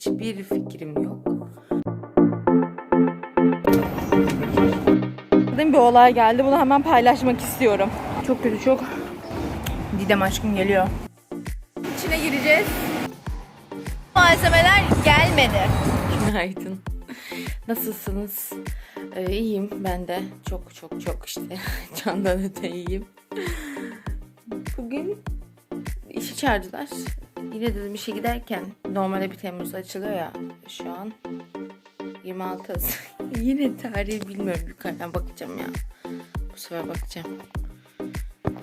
Hiçbir fikrim yok. bir olay geldi. Bunu hemen paylaşmak istiyorum. Çok kötü çok. Didem aşkım geliyor. İçine gireceğiz. Malzemeler gelmedi. Günaydın. Nasılsınız? Ee, iyiyim ben de. Çok çok çok işte. Candan öte iyiyim. Bugün işi çağırdılar. Yine dedim işe giderken normalde bir Temmuz açılıyor ya şu an 26 Haziran. Yine tarihi bilmiyorum yukarıdan bakacağım ya. Bu sefer bakacağım.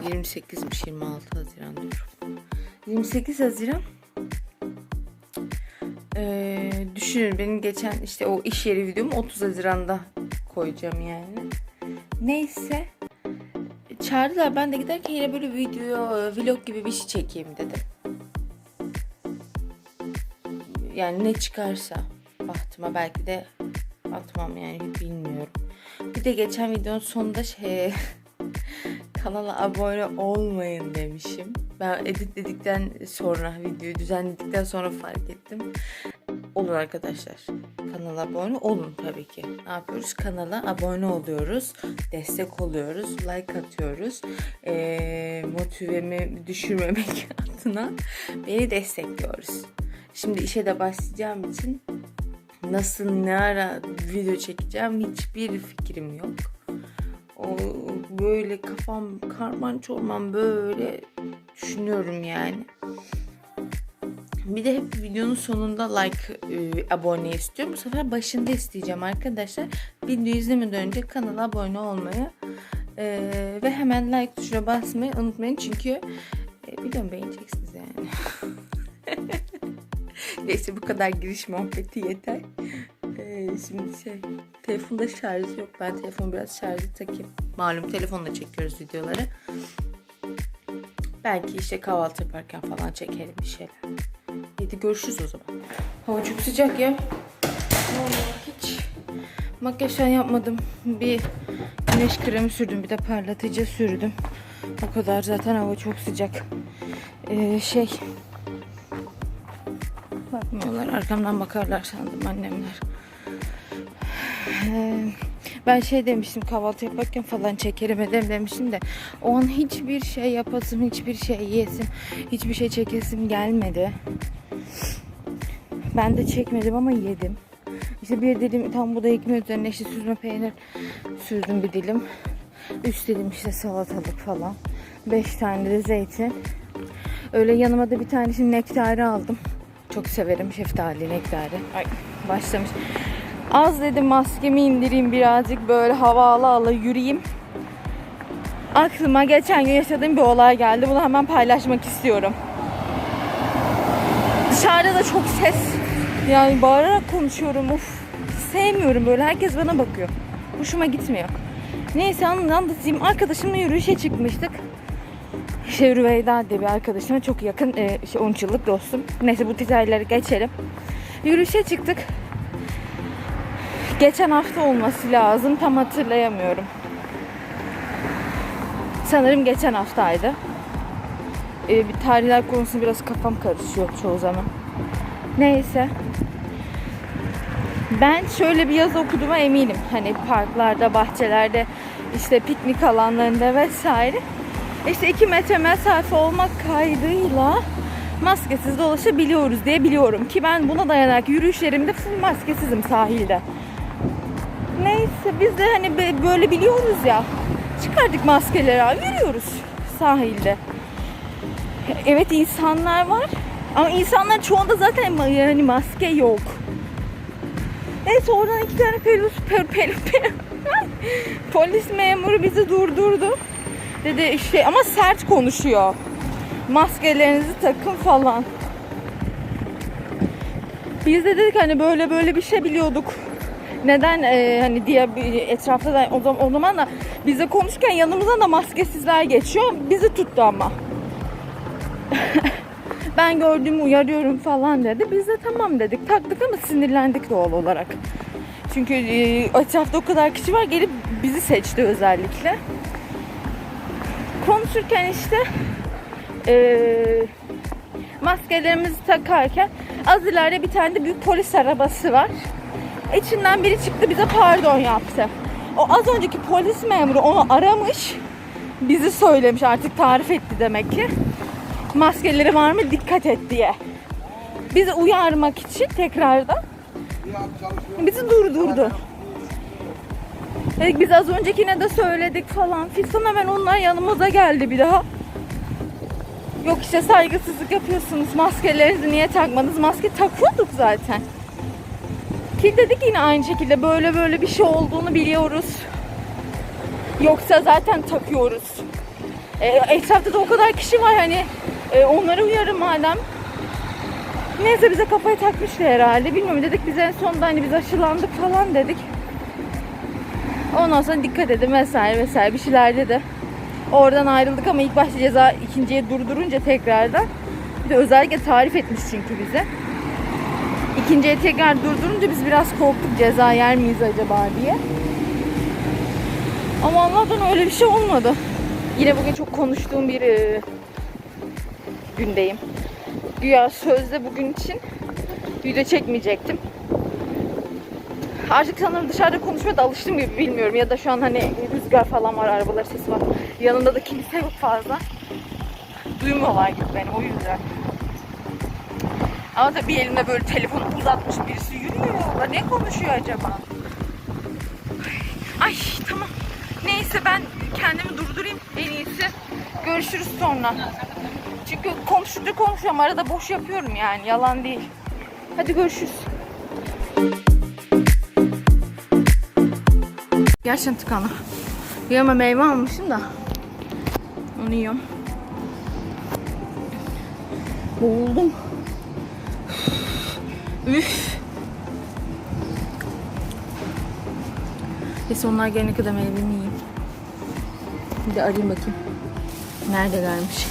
28'miş 26 Haziran diyorum. 28 Haziran ee, düşünün benim geçen işte o iş yeri videomu 30 Haziran'da koyacağım yani. Neyse. Çağırdılar ben de giderken yine böyle video, vlog gibi bir şey çekeyim dedim. Yani ne çıkarsa bahtıma belki de atmam yani bilmiyorum. Bir de geçen videonun sonunda şey kanala abone olmayın demişim. Ben editledikten sonra videoyu düzenledikten sonra fark ettim. Olun arkadaşlar. Kanala abone olun tabii ki. Ne yapıyoruz? Kanala abone oluyoruz. Destek oluyoruz. Like atıyoruz. Ee, motivemi düşürmemek adına beni destekliyoruz. Şimdi işe de başlayacağım için nasıl ne ara video çekeceğim hiçbir fikrim yok. O böyle kafam karman çorman böyle düşünüyorum yani. Bir de hep videonun sonunda like, e, abone istiyorum. Bu sefer başında isteyeceğim arkadaşlar. Video izlemeden önce kanala abone olmayı e, ve hemen like tuşuna basmayı unutmayın. Çünkü e, biliyorum beğeneceksiniz yani. Neyse bu kadar giriş muhabbeti yeter. E, şimdi şey, telefonda şarj yok. Ben telefonu biraz şarjı takayım. Malum telefonla çekiyoruz videoları. Belki işte kahvaltı yaparken falan çekelim bir şeyler. Hadi görüşürüz o zaman. Hava çok sıcak ya. Vallahi hiç makyaj yapmadım. Bir güneş kremi sürdüm. Bir de parlatıcı sürdüm. O kadar zaten hava çok sıcak. Ee, şey bakmıyorlar. Arkamdan bakarlar sandım annemler. Ee, ben şey demiştim kahvaltı yaparken falan çekerim ederim demiştim de o an hiçbir şey yapasım, hiçbir şey yiyesim, hiçbir şey çekesim gelmedi. Ben de çekmedim ama yedim. İşte bir dilim tam bu da ekmeği üzerine işte süzme peynir sürdüm bir dilim. Üç dilim işte salatalık falan. Beş tane de zeytin. Öyle yanıma da bir tane şimdi nektarı aldım. Çok severim şeftali nektarı. Ay başlamış. Az dedim maskemi indireyim birazcık böyle hava ala ala yürüyeyim. Aklıma geçen gün yaşadığım bir olay geldi. Bunu hemen paylaşmak istiyorum. Dışarıda da çok ses. Yani bağırarak konuşuyorum. Uf. Sevmiyorum böyle. Herkes bana bakıyor. Hoşuma gitmiyor. Neyse anla- anlatayım. Arkadaşımla yürüyüşe çıkmıştık. İşte Rüveyda diye bir arkadaşıma çok yakın e, işte 13 yıllık dostum. Neyse bu detayları geçelim. Yürüyüşe çıktık. Geçen hafta olması lazım. Tam hatırlayamıyorum. Sanırım geçen haftaydı. Ee, bir tarihler konusunda biraz kafam karışıyor çoğu zaman. Neyse. Ben şöyle bir yazı okuduğuma eminim. Hani parklarda, bahçelerde, işte piknik alanlarında vesaire. İşte 2 metre mesafe olmak kaydıyla maskesiz dolaşabiliyoruz diye biliyorum. Ki ben buna dayanarak yürüyüşlerimde full maskesizim sahilde. Neyse biz de hani böyle biliyoruz ya. Çıkardık maskeleri abi yürüyoruz sahilde. Evet insanlar var ama insanlar çoğunda zaten yani maske yok. Neyse oradan iki tane pelus per, pel, pel- polis memuru bizi durdurdu. Dedi işte ama sert konuşuyor. Maskelerinizi takın falan. Biz de dedik hani böyle böyle bir şey biliyorduk. Neden e, hani diye etrafta da o zaman, o zaman da bize konuşurken yanımızdan da maskesizler geçiyor. Bizi tuttu ama. ben gördüğümü uyarıyorum falan dedi. Biz de tamam dedik. Taktık ama sinirlendik doğal olarak. Çünkü e, etrafta o kadar kişi var gelip bizi seçti özellikle. Konuşurken işte e, maskelerimizi takarken Az ileride bir tane de büyük polis arabası var. İçinden biri çıktı bize pardon yaptı. O az önceki polis memuru onu aramış. Bizi söylemiş artık tarif etti demek ki. Maskeleri var mı dikkat et diye. Bizi uyarmak için tekrardan bizi durdurdu. Dedik biz az öncekine de söyledik falan. Fistan hemen onlar yanımıza geldi bir daha. Yok işte saygısızlık yapıyorsunuz. Maskelerinizi niye takmadınız? Maske takıyorduk zaten. Ki dedik yine aynı şekilde böyle böyle bir şey olduğunu biliyoruz. Yoksa zaten takıyoruz. E, etrafta da o kadar kişi var hani e, onları uyarın madem. Neyse bize kafayı takmıştı herhalde. Bilmiyorum dedik biz en sonunda hani biz aşılandık falan dedik. Ondan sonra dikkat edin vesaire vesaire bir şeyler dedi. Oradan ayrıldık ama ilk başta ceza ikinciye durdurunca tekrardan. Bir de özellikle tarif etmiş çünkü bize. İkinciye tekrar durdurunca biz biraz korktuk ceza yer miyiz acaba diye. Ama Allah'tan öyle bir şey olmadı. Yine bugün çok konuştuğum bir e, gündeyim. Güya sözde bugün için video çekmeyecektim. Artık sanırım dışarıda konuşmaya da alıştım gibi bilmiyorum. Ya da şu an hani rüzgar falan var, arabalar sesi var. Yanında da kimse yok fazla. Duymuyorlar gibi beni o yüzden. Ama tabii elimde böyle telefonu uzatmış birisi yürüyor yolda. Ne konuşuyor acaba? Ay tamam. Neyse ben kendimi durdurayım en iyisi. Görüşürüz sonra. Çünkü konuşunca konuşuyorum. Arada boş yapıyorum yani. Yalan değil. Hadi görüşürüz. Gerçekten tıkanı. Bir ama meyve almışım da. Onu yiyorum. Boğuldum. Üf. Neyse onlar gelene kadar meyvemi yiyeyim. Bir de arayayım bakayım. Neredelermiş?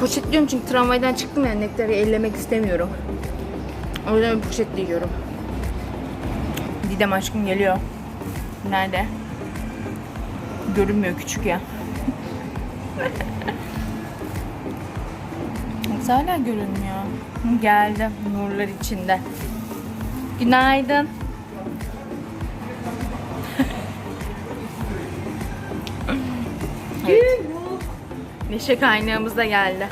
Poşetliyorum çünkü tramvaydan çıktım ya nektarı ellemek istemiyorum. O yüzden bir poşetle yiyorum. Didem aşkım geliyor. Nerede? Görünmüyor küçük ya. Yoksa hala görünmüyor. Geldi nurlar içinde. Günaydın. evet. Neşe kaynağımız da geldi.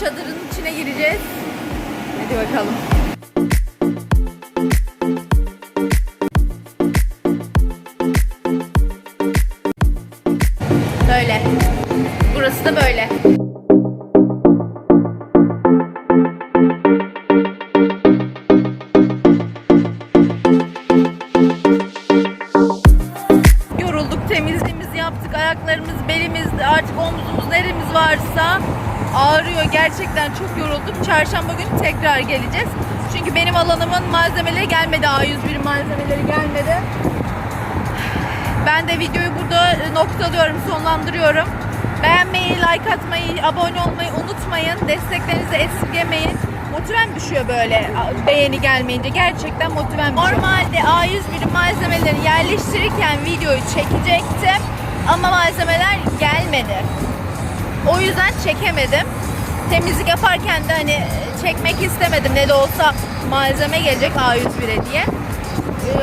Çadırın içine gireceğiz. Hadi bakalım. Böyle. Burası da böyle. Yorulduk, temizliğimizi yaptık. Ayaklarımız, belimiz, artık omzumuz, neremiz varsa ağrıyor. Gerçekten çok yorulduk. Çarşamba günü tekrar geleceğiz. Çünkü benim alanımın malzemeleri gelmedi. A101 malzemeleri gelmedi. Ben de videoyu burada noktalıyorum, sonlandırıyorum. Beğenmeyi, like atmayı, abone olmayı unutmayın. Desteklerinizi esirgemeyin. Motivem düşüyor böyle beğeni gelmeyince. Gerçekten motivem düşüyor. Normalde A101 malzemeleri yerleştirirken videoyu çekecektim. Ama malzemeler gelmedi. O yüzden çekemedim. Temizlik yaparken de hani çekmek istemedim. Ne de olsa malzeme gelecek A101'e diye.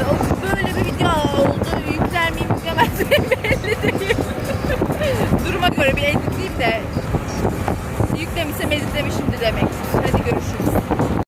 O böyle bir video oldu. Yükler miyim yüklemez belli değil. Duruma göre bir editleyeyim de yüklemişsem editlemişimdir demek. Hadi görüşürüz.